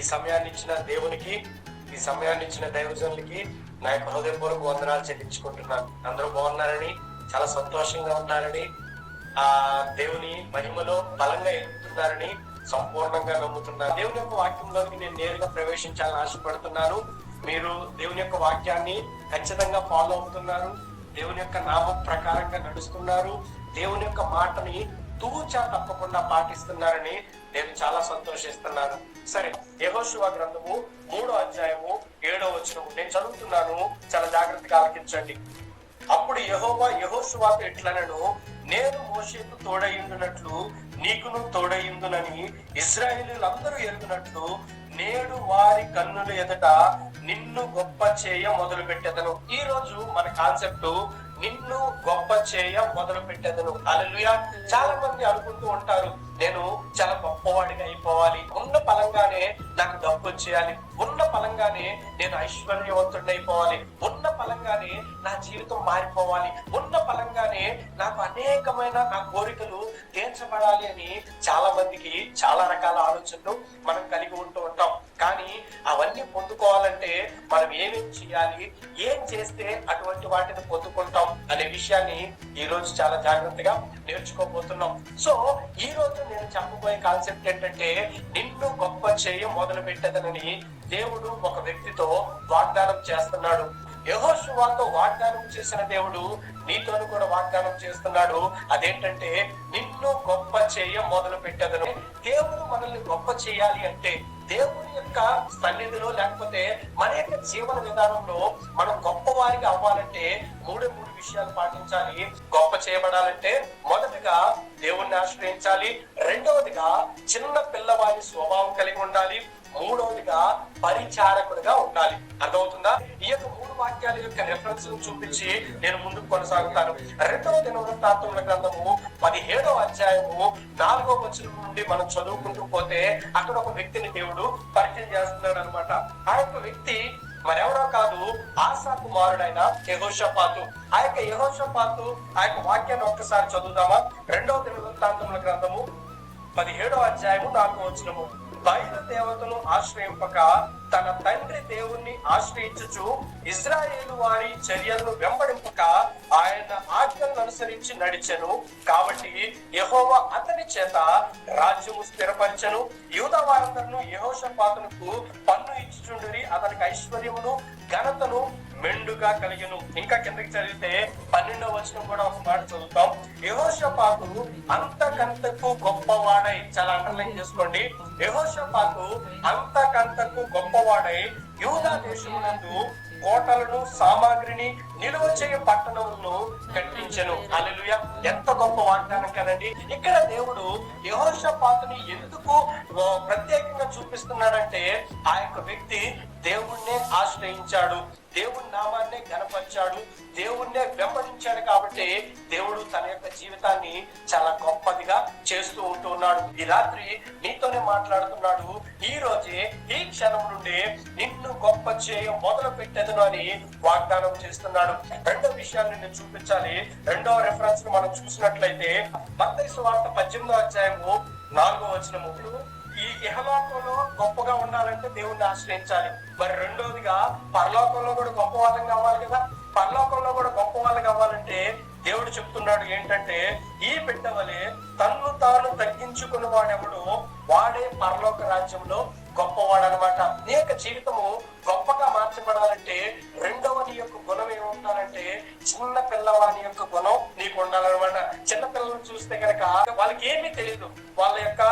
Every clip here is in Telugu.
ఈ సమయాన్ని ఇచ్చిన దేవునికి ఈ సమయాన్ని ఇచ్చిన దైవజనులకి నా యొక్క హృదయపూర్వక వందనాలు చెల్లించుకుంటున్నాను. అందరూ బాగున్నారని చాలా సంతోషంగా ఉన్నారని ఆ దేవుని మహిమలో బలంగా ఎదుగుతున్నారని సంపూర్ణంగా నమ్ముతున్నాను. దేవుని యొక్క వాక్యంలోకి నేను నేరుగా ప్రవేశించాలని ఆశపడుతున్నాను. మీరు దేవుని యొక్క వాక్యాన్ని ఖచ్చితంగా ఫాలో అవుతున్నారు. దేవుని యొక్క నామం ప్రకారంగా నడుస్తున్నారు. దేవుని యొక్క మాటని తూచా తప్పకుండా పాటిస్తున్నారని నేను చాలా సంతోషిస్తున్నాను. సరే యహోశివ గ్రంథము మూడో అధ్యాయము ఏడో వచనము. నేను చదువుతున్నాను చాలా జాగ్రత్తగా ఆలకించండి. అప్పుడు యహోవా యహోశివాకు ఎట్లనను నేను మోషేకు తోడయిందునట్లు నీకును తోడయిందునని ఇజ్రాయేలీలందరూ ఎరుగునట్లు నేడు వారి కన్నుల ఎదుట నిన్ను గొప్ప చేయ మొదలు పెట్టేదను ఈ రోజు మన కాన్సెప్ట్ నిన్ను గొప్ప చేయ మొదలు పెట్టేదను అలలుయా చాలా మంది అనుకుంటూ ఉంటారు నేను చాలా గొప్పవాడిగా అయిపోవాలి. ఉన్న పలంగానే నాకు డబ్బు వచ్చేయాలి. ఉన్న పలంగానే నేను ఐశ్వర్యవంతుడిని అయిపోవాలి ఉన్న పలంగానే నా జీవితం మారిపోవాలి. ఉన్న పలంగానే నాకు అనేకమైన నా కోరికలు తీర్చబడాలి అని చాలా మందికి చాలా రకాల ఆలోచనలు మనం కలిగి ఉంటూ ఉంటాం. కానీ అవన్నీ పొందుకోవాలంటే మనం ఏమేం చేయాలి ఏం చేస్తే అటువంటి వాటిని పొందుకుంటాం అనే విషయాన్ని ఈ రోజు చాలా జాగ్రత్తగా నేర్చుకోబోతున్నాం. సో ఈ రోజు నేను చెప్పబోయే కాన్సెప్ట్ ఏంటంటే నిన్ను గొప్ప చేయ మొదలు పెట్టదనని దేవుడు ఒక వ్యక్తితో వాగ్దానం చేస్తున్నాడు. యహోశువాతో వాగ్దానం చేసిన దేవుడు నీతోను కూడా వాగ్దానం చేస్తున్నాడు. అదేంటంటే నిన్ను గొప్ప చేయ మొదలు పెట్టదను దేవుడు మనల్ని గొప్ప చేయాలి అంటే దేవుడు యొక్క సన్నిధిలో లేకపోతే మన యొక్క జీవన విధానంలో మనం గొప్పవారికి అవ్వాలంటే మూడే మూడు విషయాలు పాటించాలి. గొప్ప చేయబడాలంటే మొదటిగా దేవుణ్ణి ఆశ్రయించాలి. రెండవదిగా చిన్న పిల్లవారి స్వభావం కలిగి ఉండాలి. మూడవదిగా పరిచారకుడిగా ఉండాలి. అర్థమవుతుందా? ఈ యొక్క మూడు వాక్యాల యొక్క రెఫరెన్స్ చూపించి నేను ముందుకు కొనసాగుతాను. రెండవ దినవృత్తాంతముల గ్రంథము పదిహేడవ అధ్యాయము నాలుగో వచనం నుండి మనం చదువుకుంటూ పోతే అక్కడ ఒక వ్యక్తిని దేవుడు పరిచయం చేస్తున్నాడు అనమాట ఆ యొక్క వ్యక్తి మరెవరో కాదు ఆశా కుమారుడైన యహోషపాతు. ఆ యొక్క యహోషపాతు ఆ యొక్క వాక్యాన్ని ఒక్కసారి చదువుదామా? రెండవ దినవృత్తాంతముల గ్రంథము పదిహేడో అధ్యాయము నాలుగో వచనము. బయలు దేవతను ఆశ్రయింపక తన తండ్రి దేవుణ్ణి ఆశ్రయించుచు ఇజ్రాయేలు వారి చర్యలను వెంబడింపక ఆయన ఆజ్ఞలను అనుసరించి నడిచెను. కాబట్టి యహోవ అతని చేత రాజ్యము స్థిరపరచను. యూద వారందరూ యెహోషపాతునకు పన్ను ఇచ్చుచుండి అతనికి ఐశ్వర్యమును ఘనతను మెండుగా కలిగిను. ఇంకా కిందకి చదివితే పన్నెండవ వచనం కూడా ఒక మాట చదువుతాం. యహోషపాకు అంతకంతకు గొప్పవాడై చాలా అండర్లైన్ చేసుకోండి. యహోషపాకు అంతకంతకు గొప్పవాడై యూదా దేశమునందు కోటలను సామాగ్రిని నిలువ చేయ పట్టణములను కట్టించను. అలెలుయ ఎంత గొప్ప వాగ్దానం కదండి. ఇక్కడ దేవుడు యహోషపాతుని ఎందుకు ప్రత్యేకంగా చూపిస్తున్నాడంటే ఆ యొక్క వ్యక్తి దేవుణ్ణే ఆశ్రయించాడు. దేవుని నామాన్నే గనపరిచాడు దేవుణ్ణే వెంబడించాడు కాబట్టి దేవుడు తన యొక్క జీవితాన్ని చాలా గొప్పదిగా చేస్తూ ఉంటూ ఉన్నాడు. ఈ రాత్రి నీతోనే మాట్లాడుతున్నాడు. ఈ రోజే ఈ క్షణం నుండి నిన్ను గొప్ప చేయ మొదలు పెట్టేదను అని వాగ్దానం చేస్తున్నాడు. రెండో విషయాన్ని నేను చూపించాలి. రెండో రెఫరెన్స్ను మనం చూసినట్లయితే మత్తయి వార్త పద్దెనిమిదో అధ్యాయము నాలుగో వచనము. ముగ్గురు ఇహలోకంలో గొప్పగా ఉండాలంటే దేవుణ్ణి ఆశ్రయించాలి. మరి రెండోదిగా పరలోకంలో కూడా గొప్ప వాళ్ళం కావాలి కదా? పరలోకంలో కూడా గొప్ప వాళ్ళు కావాలంటే దేవుడు చెప్తున్నాడు ఏంటంటే ఈ బిడ్డ వలె తన్ను తాను తగ్గించుకున్న వాడెవడు? వాడే పరలోక రాజ్యంలో గొప్పవాడు అనమాట నీ యొక్క జీవితము గొప్పగా మార్చబడాలంటే రెండవ నీ యొక్క గుణం ఏముండాలంటే చిన్న పిల్లవాడి యొక్క గుణం నీకు ఉండాలన్నమాట చిన్న పిల్లలను చూస్తే కనుక వాళ్ళకి ఏమీ తెలియదు వాళ్ళ యొక్క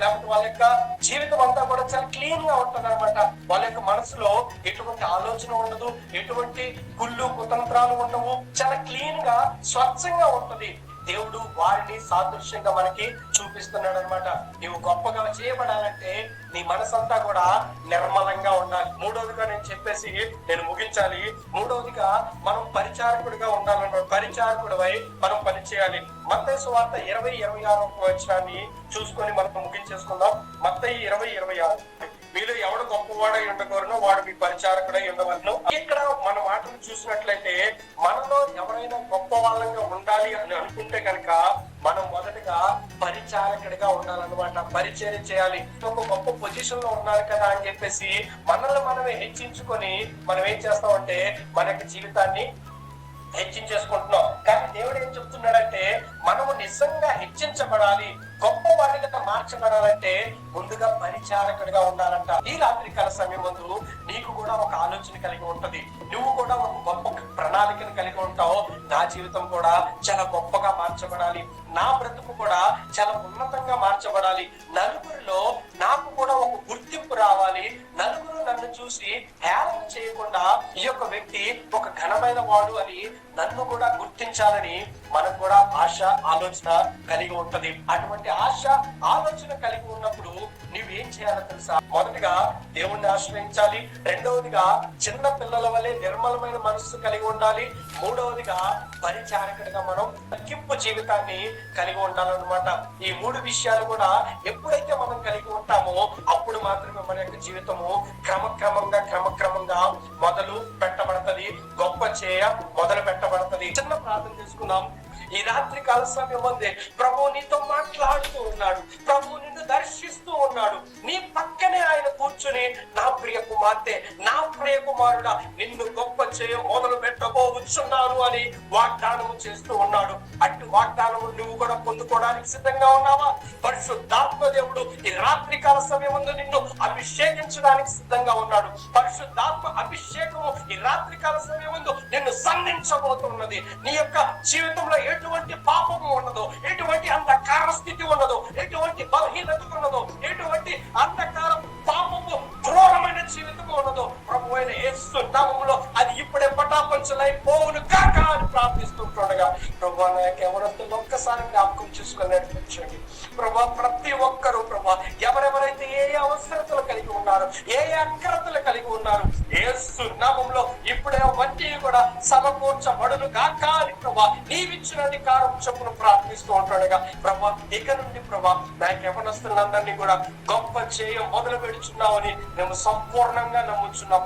లేకపోతే వాళ్ళ యొక్క జీవితం అంతా కూడా చాలా క్లీన్గా ఉంటుంది అనమాట వాళ్ళ యొక్క మనసులో ఎటువంటి ఆలోచన ఉండదు ఎటువంటి కుళ్ళు కుతంత్రాలు ఉండవు. చాలా క్లీన్గా స్వచ్ఛంగా ఉంటుంది. దేవుడు వారిని సాదృశ్యంగా మనకి చూపిస్తున్నాడు అనమాట నీవు గొప్పగా చేయబడాలంటే నీ మనసంతా కూడా నిర్మలంగా ఉండాలి. మూడవదిగా నేను చెప్పేసి నేను ముగించాలి. మూడవదిగా మనం పరిచారకుడిగా ఉండాలన్నమాట. పరిచారకుడివై మనం పనిచేయాలి. మత్తయ్య మత్తయి సువార్త ఇరవై ఇరవై ఆరు వచ్చినాన్ని చూసుకొని మనం ముగించేసుకుందాం. మత్తయ్య ఇరవై ఇరవై ఆరు. మీలో ఎవడు వాడు మీ పరిచారకుడై ఉండవలను ఇక్కడ మన మాటలు చూసినట్లయితే మనలో ఎవరైనా గొప్ప వాళ్ళంగా ఉండాలి అని అనుకుంటే కనుక మనం మొదటగా పరిచారకుడిగా ఉండాలన్నమాట పరిచయం చేయాలి. ఒక గొప్ప పొజిషన్లో ఉన్నారు కదా అని చెప్పేసి మనల్ని మనమే హెచ్చించుకొని మనం ఏం చేస్తామంటే మన యొక్క జీవితాన్ని హెచ్చించేసుకుంటున్నాం. కానీ దేవుడు ఏం చెప్తున్నాడంటే మనము నిజంగా హెచ్చించబడాలి. గొప్ప వాడిగా మార్చబడాలంటే ముందుగా పరిచారకుడిగా ఉండాలంట. ఈ రాత్రి కాల సమయం ముందు నీకు కూడా ఒక ఆలోచన కలిగి ఉంటది. నువ్వు కూడా ఒక గొప్ప ప్రణాళికను కలిగి ఉంటావు. నా జీవితం కూడా చాలా గొప్పగా మార్చబడాలి. నా బ్రతుకు కూడా చాలా ఉన్నతంగా మార్చబడాలి. నలుగురిలో నాకు కూడా ఒక గుర్తింపు రావాలి. నలుగురు నన్ను చూసి హేళన చేయకుండా ఈ యొక్క వ్యక్తి ఒక ఘనమైన వాడు అని నన్ను కూడా గుర్తించాలని మనకు కూడా ఆశ ఆలోచన కలిగి ఉంటది. అటువంటి ఆశ ఆలోచన కలిగి ఉన్నప్పుడు నువ్వేం చేయాలో తెలుసా? మొదటిగా దేవుణ్ణి ఆశ్రయించాలి. రెండవదిగా చిన్న పిల్లల వలె నిర్మలమైన మనస్సు కలిగి ఉండాలి. మూడవదిగా పరిచారకుడిగా మనం తగ్గింపు జీవితాన్ని కలిగి ఉండాలన్నమాట. ఈ మూడు విషయాలు కూడా ఎప్పుడైతే మనం కలిగి ఉంటామో అప్పుడు మాత్రమే మన యొక్క జీవితము క్రమక్రమంగా క్రమక్రమంగా మొదలు పెట్టబడతది. గొప్ప చేయ మొదలు పెట్టబడతది. చిన్న ప్రార్థన చేసుకుందాం. ఈ రాత్రి కాల సమయం ఉంది ప్రభు నీతో మాట్లాడుతూ ఉన్నాడు. ప్రభు నిన్ను దర్శిస్తూ ఉన్నాడు. నీ పక్కనే ఆయన కూర్చుని నా ప్రియ కుమార్తె నా ప్రియ కుమారుడా నిన్ను గొప్ప చేయ మొదలు పెట్టబోతున్నాను అని వాగ్దానము చేస్తూ ఉన్నాడు. పొందుకోవడానికి సిద్ధంగా ఉన్నావా? పరిశుద్ధాత్మ దేవుడు ఈ రాత్రి కాల సమయం ముందు నిన్ను అభిషేకించడానికి సిద్ధంగా ఉన్నాడు. పరిశుద్ధాత్మ అభిషేకము ఈ రాత్రి కాల సమయం ముందు నిన్ను సంధించబోతున్నది. నీ యొక్క జీవితంలో ఎటువంటి పాపము ఉన్నదో ఎటువంటి ఒక్కసారి జ్ఞాపకం చేసుకుని నడిపించండి. ప్రభా ప్రతి ఒక్కరూ ప్రభా ఎవరెవరైతే ఏ ఏ అవసరతలు కలిగి ఉన్నారు ఏ ఏ అక్రతలు కలిగి ఉన్నారు ఏ నామంలో ఇప్పుడే వంటి కూడా సమకూర్చబడును గాక అని ప్రభా నీవిచ్చిన అధికారం చొప్పున ప్రార్థిస్తూ ఉంటాడుగా. ప్రభా ఇక నుండి ప్రభా నాకు యవనస్తులందరినీ కూడా గొప్ప చేయ మొదలు పెడుచున్నామని మేము సంపూర్ణంగా నమ్ముచున్నాం.